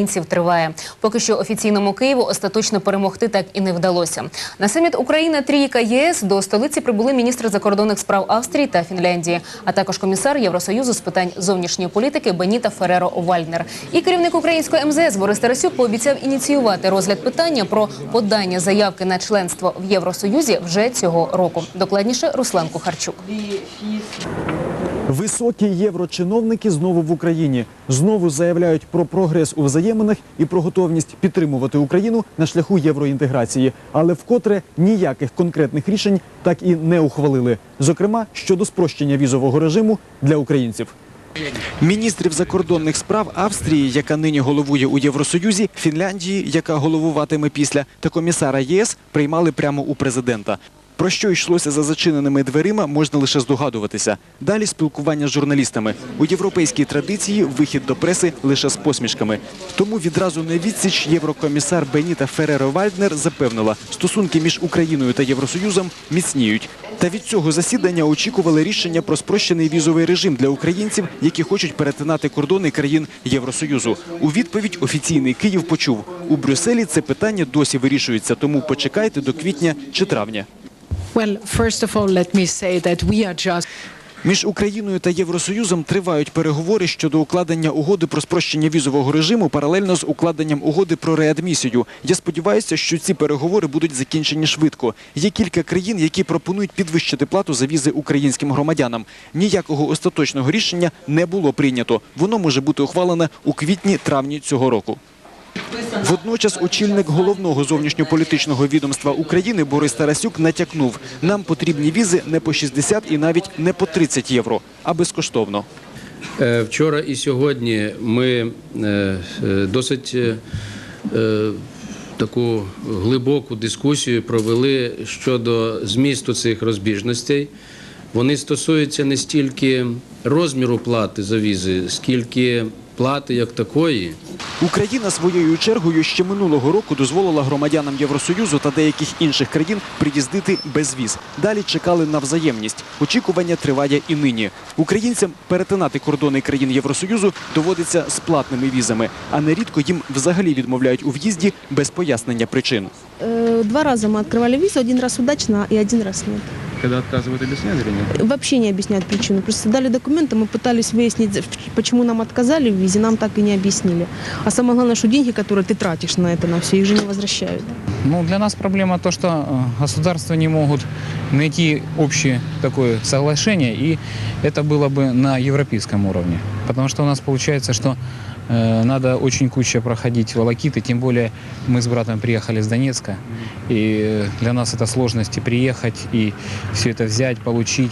Українців триває. Поки що офіційному Києву остаточно перемогти так і не вдалося. На саміт Україна трійка ЄС до столиці прибули міністри закордонних справ Австрії та Фінляндії, а також комісар Євросоюзу з питань зовнішньої політики Беніта Фереро Вальнер. І керівник української МЗС Борис Тарасюк пообіцяв ініціювати розгляд питання про подання заявки на членство в Євросоюзі вже цього року. Докладніше Руслан Кухарчук. Високі єврочиновники знову в Україні знову заявляють про прогрес у взаєминах і про готовність підтримувати Україну на шляху євроінтеграції, але вкотре ніяких конкретних рішень так і не ухвалили. Зокрема, щодо спрощення візового режиму для українців. Міністрів закордонних справ Австрії, яка нині головує у Євросоюзі, Фінляндії, яка головуватиме після, та комісара ЄС приймали прямо у президента. Про що йшлося за зачиненими дверима, можна лише здогадуватися. Далі спілкування з журналістами. У європейській традиції вихід до преси лише з посмішками. Тому відразу на відсіч єврокомісар Беніта Фереро Вальднер запевнила, стосунки між Україною та Євросоюзом міцніють. Та від цього засідання очікували рішення про спрощений візовий режим для українців, які хочуть перетинати кордони країн Євросоюзу. У відповідь офіційний Київ почув у Брюсселі. Це питання досі вирішується, тому почекайте до квітня чи травня. Well, first of all, let me say that we are just Між Україною та Євросоюзом тривають переговори щодо укладення угоди про спрощення візового режиму паралельно з укладенням угоди про реадмісію. Я сподіваюся, що ці переговори будуть закінчені швидко. Є кілька країн, які пропонують підвищити плату за візи українським громадянам. Ніякого остаточного рішення не було прийнято. Воно може бути ухвалене у квітні-травні цього року. Водночас очільник головного зовнішньополітичного відомства України Борис Тарасюк натякнув, нам потрібні візи не по 60 і навіть не по 30 євро, а безкоштовно. Е, Вчора і сьогодні ми е, е, досить таку глибоку дискусію провели щодо змісту цих розбіжностей. Вони стосуються не стільки розміру плати за візи, скільки плати як такої. Україна своєю чергою ще минулого року дозволила громадянам Євросоюзу та деяких інших країн приїздити без віз. Далі чекали на взаємність. Очікування триває і нині. Українцям перетинати кордони країн Євросоюзу доводиться з платними візами, а нерідко їм взагалі відмовляють у в'їзді без пояснення причин. Э, Два раза мы открывали визу, один раз удачно и один раз нет. Когда отказывают, объясняют или нет? Вообще не объясняют причину. Просто дали документы, мы пытались выяснить, почему нам отказали в визе, нам так и не объяснили. А самое главное, что деньги, которые ты тратишь на это, на все, их же не возвращают. Ну, для нас проблема то, что э, государства не могут найти общее такое соглашение, и это было бы на европейском уровне. Потому что у нас получается, что э, надо очень куча проходить волокиты, тем более мы с братом приехали с Донецка, и э, для нас это сложности приехать и все это взять, получить.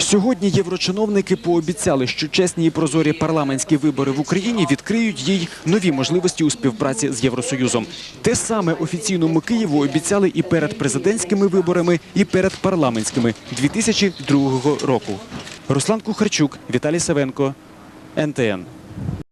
Сьогодні єврочиновники пообіцяли, що чесні і прозорі парламентські вибори в Україні відкриють їй нові можливості у співпраці з Євросоюзом. Те саме офіційному Києву обіцяли і перед президентськими виборами, і перед парламентськими 2002 року. Руслан Кухарчук, Віталій Савенко, НТН.